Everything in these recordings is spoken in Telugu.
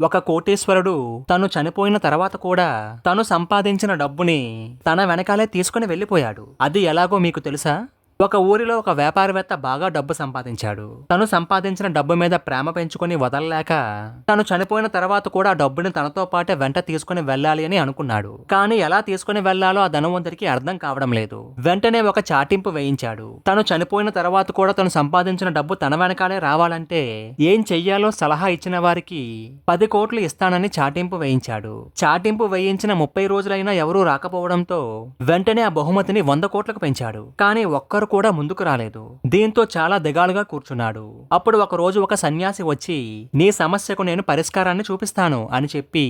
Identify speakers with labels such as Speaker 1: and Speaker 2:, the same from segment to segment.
Speaker 1: ఒక కోటేశ్వరుడు తను చనిపోయిన తర్వాత కూడా తను సంపాదించిన డబ్బుని తన వెనకాలే తీసుకుని వెళ్ళిపోయాడు. అది ఎలాగో మీకు తెలుసా? ఒక ఊరిలో ఒక వ్యాపారవేత్త బాగా డబ్బు సంపాదించాడు. తను సంపాదించిన డబ్బు మీద ప్రేమ పెంచుకొని వదలలేక తను చనిపోయిన తర్వాత కూడా ఆ డబ్బుని తనతో పాటే వెంట తీసుకుని వెళ్ళాలి అని అనుకున్నాడు. కానీ ఎలా తీసుకుని వెళ్ళాలో ఆ ధనవంతుడికి అర్థం కావడం లేదు. వెంటనే ఒక చాటింపు వేయించాడు. తను చనిపోయిన తర్వాత కూడా తను సంపాదించిన డబ్బు తన వెనకాలే రావాలంటే ఏం చెయ్యాలో సలహా ఇచ్చిన వారికి పది కోట్లు ఇస్తానని చాటింపు వేయించాడు. చాటింపు వేయించిన ముప్పై రోజులైనా ఎవరూ రాకపోవడంతో వెంటనే ఆ బహుమతిని వంద కోట్లకు పెంచాడు. కానీ ఒక్కరు కూడా ముందుకు రాలేదు. దీంతో చాలా దిగాలుగా కూర్చున్నాడు. అప్పుడు ఒక రోజు ఒక సన్యాసి వచ్చి నీ సమస్యకు నేను పరిష్కారాన్ని చూపిస్తాను అని చెప్పి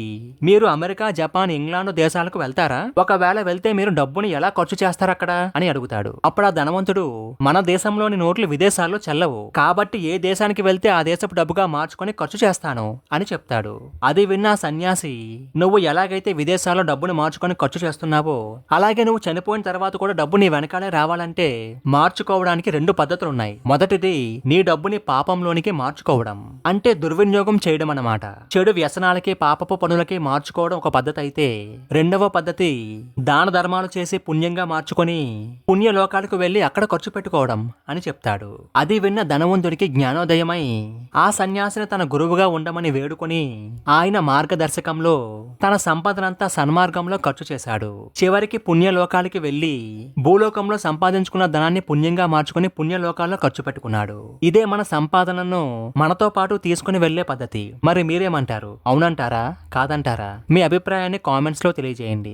Speaker 1: మీరు అమెరికా జపాన్ ఇంగ్లాండ్ దేశాలకు వెళ్తారా? ఒకవేళ వెళ్తే మీరు డబ్బుని ఎలా ఖర్చు చేస్తారు అక్కడ అని అడుగుతాడు. అప్పుడు ఆ ధనవంతుడు మన దేశంలోని నోట్లు విదేశాల్లో చెల్లవు. కాబట్టి ఏ దేశానికి వెళ్తే ఆ దేశపు డబ్బుగా మార్చుకొని ఖర్చు చేస్తాను అని చెప్తాడు. అది విన్న సన్యాసి నువ్వు ఎలాగైతే విదేశాల్లో డబ్బును మార్చుకొని ఖర్చు చేస్తున్నావో అలాగే నువ్వు చనిపోయిన తర్వాత కూడా డబ్బు నీ వెనకాలే రావాలంటే మార్చుకోవడానికి రెండు పద్ధతులు ఉన్నాయి మొదటిది నీ డబ్బుని పాపంలోనికి మార్చుకోవడం. అంటే దుర్వినియోగం చేయడం అన్నమాట. చెడు వ్యసనాలకి పాపపు పనులకి మార్చుకోవడం ఒక పద్ధతి అయితే రెండవ పద్ధతి దాన ధర్మాలు చేసి పుణ్యంగా మార్చుకొని పుణ్యలోకాలకు వెళ్ళి అక్కడ ఖర్చు పెట్టుకోవడం అని చెప్తాడు. అది విన్న ధనవంతుడికి జ్ఞానోదయమై ఆ సన్యాసిని తన గురువుగా ఉండమని వేడుకొని ఆయన మార్గదర్శకంలో తన సంపదనంతా సన్మార్గంలో ఖర్చు చేశాడు. చివరికి పుణ్యలోకాలకి వెళ్ళి భూలోకంలో సంపాదించుకున్న ధనాన్ని ధనాన్ని పుణ్యంగా మార్చుకుని పుణ్యలోకాల్లో ఖర్చు పెట్టుకున్నాడు. ఇదే మన సంపాదనను మనతో పాటు తీసుకుని వెళ్ళే పద్ధతి. మరి మీరేమంటారు? అవునంటారా? కాదంటారా? మీ అభిప్రాయాన్ని కామెంట్స్లో తెలియజేయండి.